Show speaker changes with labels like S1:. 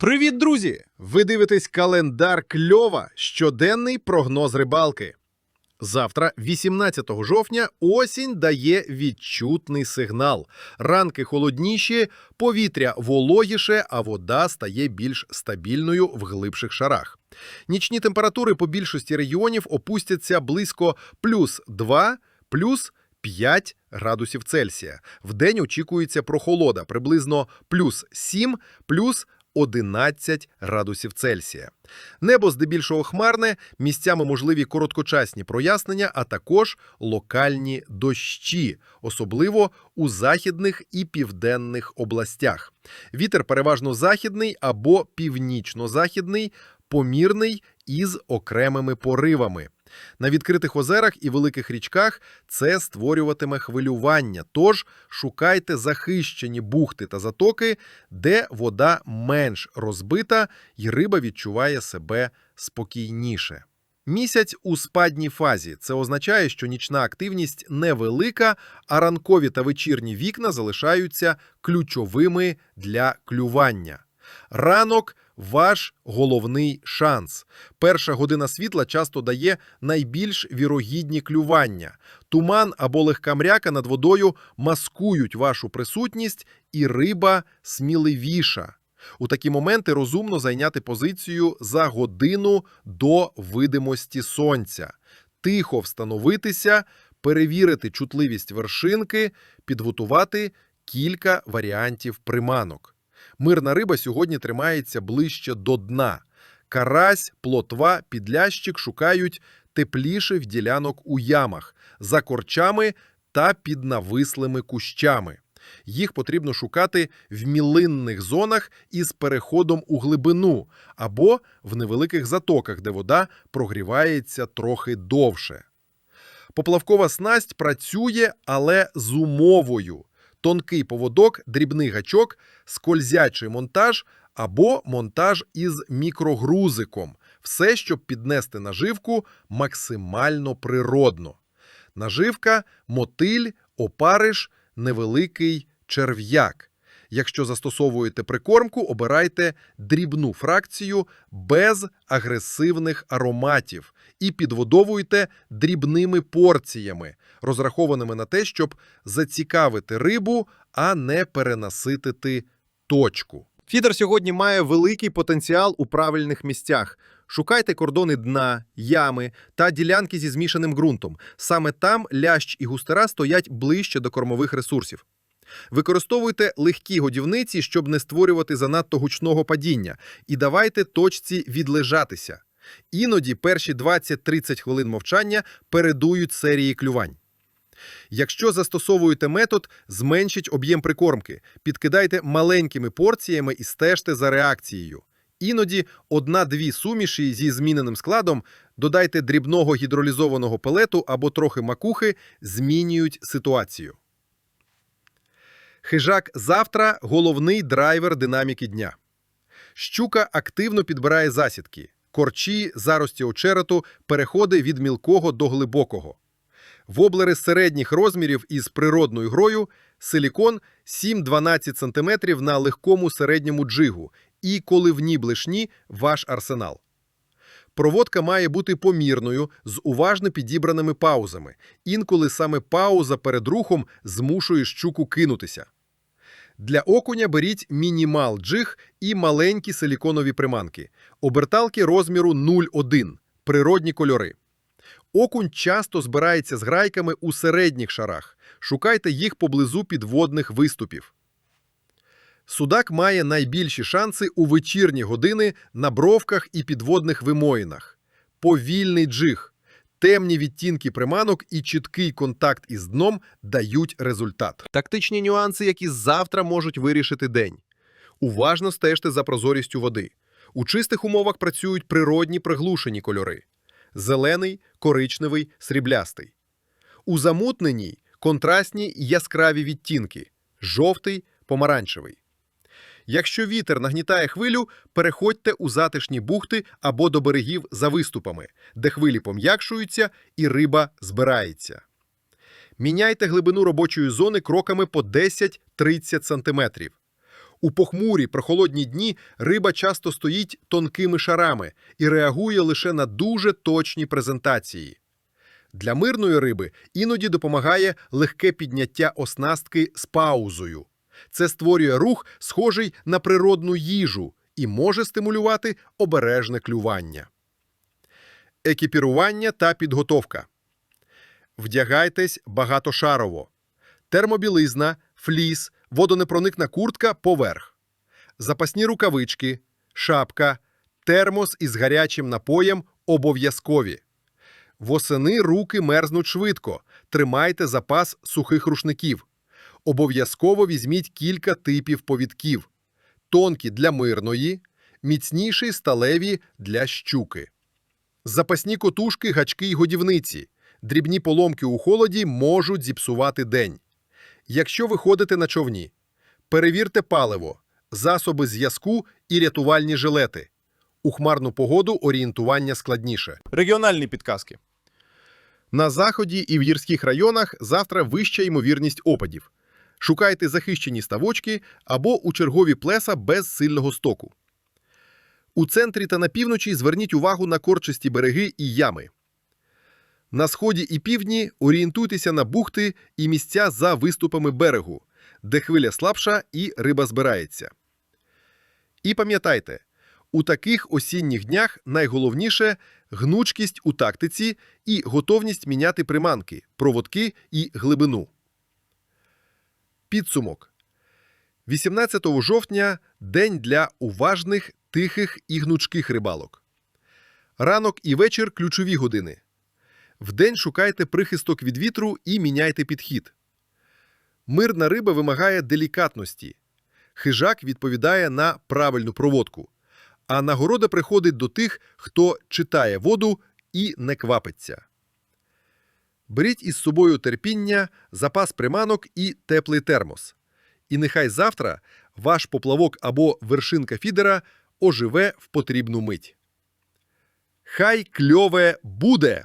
S1: Привіт, друзі! Ви дивитесь календар кльова, щоденний прогноз рибалки. Завтра, 18 жовтня, осінь дає відчутний сигнал. Ранки холодніші, повітря вологіше, а вода стає більш стабільною в глибших шарах. Нічні температури по більшості регіонів опустяться близько плюс 2, плюс 5 градусів Цельсія. Вдень очікується прохолода приблизно плюс 7, плюс 11 градусів Цельсія. Небо здебільшого хмарне, місцями можливі короткочасні прояснення, а також локальні дощі, особливо у західних і південних областях. Вітер переважно західний або північно-західний, помірний із окремими поривами. На відкритих озерах і великих річках це створюватиме хвилювання. Тож шукайте захищені бухти та затоки, де вода менш розбита і риба відчуває себе спокійніше. Місяць у спадній фазі. Це означає, що нічна активність невелика, а ранкові та вечірні вікна залишаються ключовими для клювання. Ранок ваш головний шанс. Перша година світла часто дає найбільш вірогідні клювання. Туман або легка мряка над водою маскують вашу присутність, і риба сміливіша. У такі моменти розумно зайняти позицію за годину до видимості сонця, тихо встановитися, перевірити чутливість вершинки, підготувати кілька варіантів приманок. Мирна риба сьогодні тримається ближче до дна. Карась, плотва, підлящик шукають тепліших ділянок у ямах, за корчами та під навислими кущами. Їх потрібно шукати в мілинних зонах із переходом у глибину або в невеликих затоках, де вода прогрівається трохи довше. Поплавкова снасть працює, але з умовою тонкий поводок, дрібний гачок, скользячий монтаж або монтаж із мікрогрузиком. Все, щоб піднести наживку максимально природно. Наживка, мотиль, опариш, невеликий черв'як. Якщо застосовуєте прикормку, обирайте дрібну фракцію без агресивних ароматів і підводовуйте дрібними порціями, розрахованими на те, щоб зацікавити рибу, а не перенаситити точку. Фідер сьогодні має великий потенціал у правильних місцях. Шукайте кордони дна, ями та ділянки зі змішаним ґрунтом. Саме там лящ і густера стоять ближче до кормових ресурсів. Використовуйте легкі годівниці, щоб не створювати занадто гучного падіння, і давайте точці відлежатися. Іноді перші 20-30 хвилин мовчання передують серії клювань. Якщо застосовуєте метод, зменшіть об'єм прикормки, підкидайте маленькими порціями і стежте за реакцією. Іноді одна-дві суміші зі зміненим складом додайте дрібного гідролізованого пелету або трохи макухи, змінюють ситуацію. Хижак завтра головний драйвер динаміки дня. Щука активно підбирає засідки, корчі, зарості очерету, переходи від мілкого до глибокого. Воблери середніх розмірів із природною грою, силікон 7-12 см на легкому середньому джигу і коливні блишні ваш арсенал. Проводка має бути помірною з уважно підібраними паузами. Інколи саме пауза перед рухом змушує щуку кинутися. Для окуня беріть мінімал джиг і маленькі силіконові приманки. Оберталки розміру 0,1. Природні кольори. Окунь часто збирається з грайками у середніх шарах. Шукайте їх поблизу підводних виступів. Судак має найбільші шанси у вечірні години на бровках і підводних вимоїнах. Повільний джиг, темні відтінки приманок і чіткий контакт із дном дають результат. Тактичні нюанси, які завтра можуть вирішити день. Уважно стежте за прозорістю води. У чистих умовах працюють природні приглушені кольори: зелений, коричневий, сріблястий. У замутненій контрастні яскраві відтінки: жовтий, помаранчевий. Якщо вітер нагнітає хвилю, переходьте у затишні бухти або до берегів за виступами, де хвилі пом'якшуються і риба збирається. Міняйте глибину робочої зони кроками по 10-30 см. У похмурі прохолодні дні риба часто стоїть тонкими шарами і реагує лише на дуже точні презентації. Для мирної риби іноді допомагає легке підняття оснастки з паузою. Це створює рух, схожий на природну їжу, і може стимулювати обережне клювання. Екіпірування та підготовка. Вдягайтесь багатошарово. Термобілизна, фліс, водонепроникна куртка поверх. Запасні рукавички, шапка, термос із гарячим напоєм обов'язкові. Восени руки мерзнуть швидко. Тримайте запас сухих рушників. Обов'язково візьміть кілька типів повідків: тонкі для мирної, міцніші сталеві для щуки. Запасні котушки, гачки й годівниці. Дрібні поломки у холоді можуть зіпсувати день. Якщо ви ходите на човні, перевірте паливо, засоби зв'язку і рятувальні жилети. У хмарну погоду орієнтування складніше.
S2: Регіональні підказки.
S1: На заході і в гірських районах завтра вища ймовірність опадів. Шукайте захищені ставочки або у чергові плеса без сильного стоку. У центрі та на півночі зверніть увагу на корчисті береги і ями. На сході і півдні орієнтуйтеся на бухти і місця за виступами берегу, де хвиля слабша і риба збирається. І пам'ятайте, у таких осінніх днях найголовніше гнучкість у тактиці і готовність міняти приманки, проводки і глибину. Підсумок. 18 жовтня день для уважних, тихих і гнучких рибалок. Ранок і вечір ключові години. Вдень шукайте прихисток від вітру і міняйте підхід. Мирна риба вимагає делікатності. Хижак відповідає на правильну проводку. А нагорода приходить до тих, хто читає воду і не квапиться. Беріть із собою терпіння, запас приманок і теплий термос. І нехай завтра ваш поплавок або вершинка фідера оживе в потрібну мить. Хай кльове буде!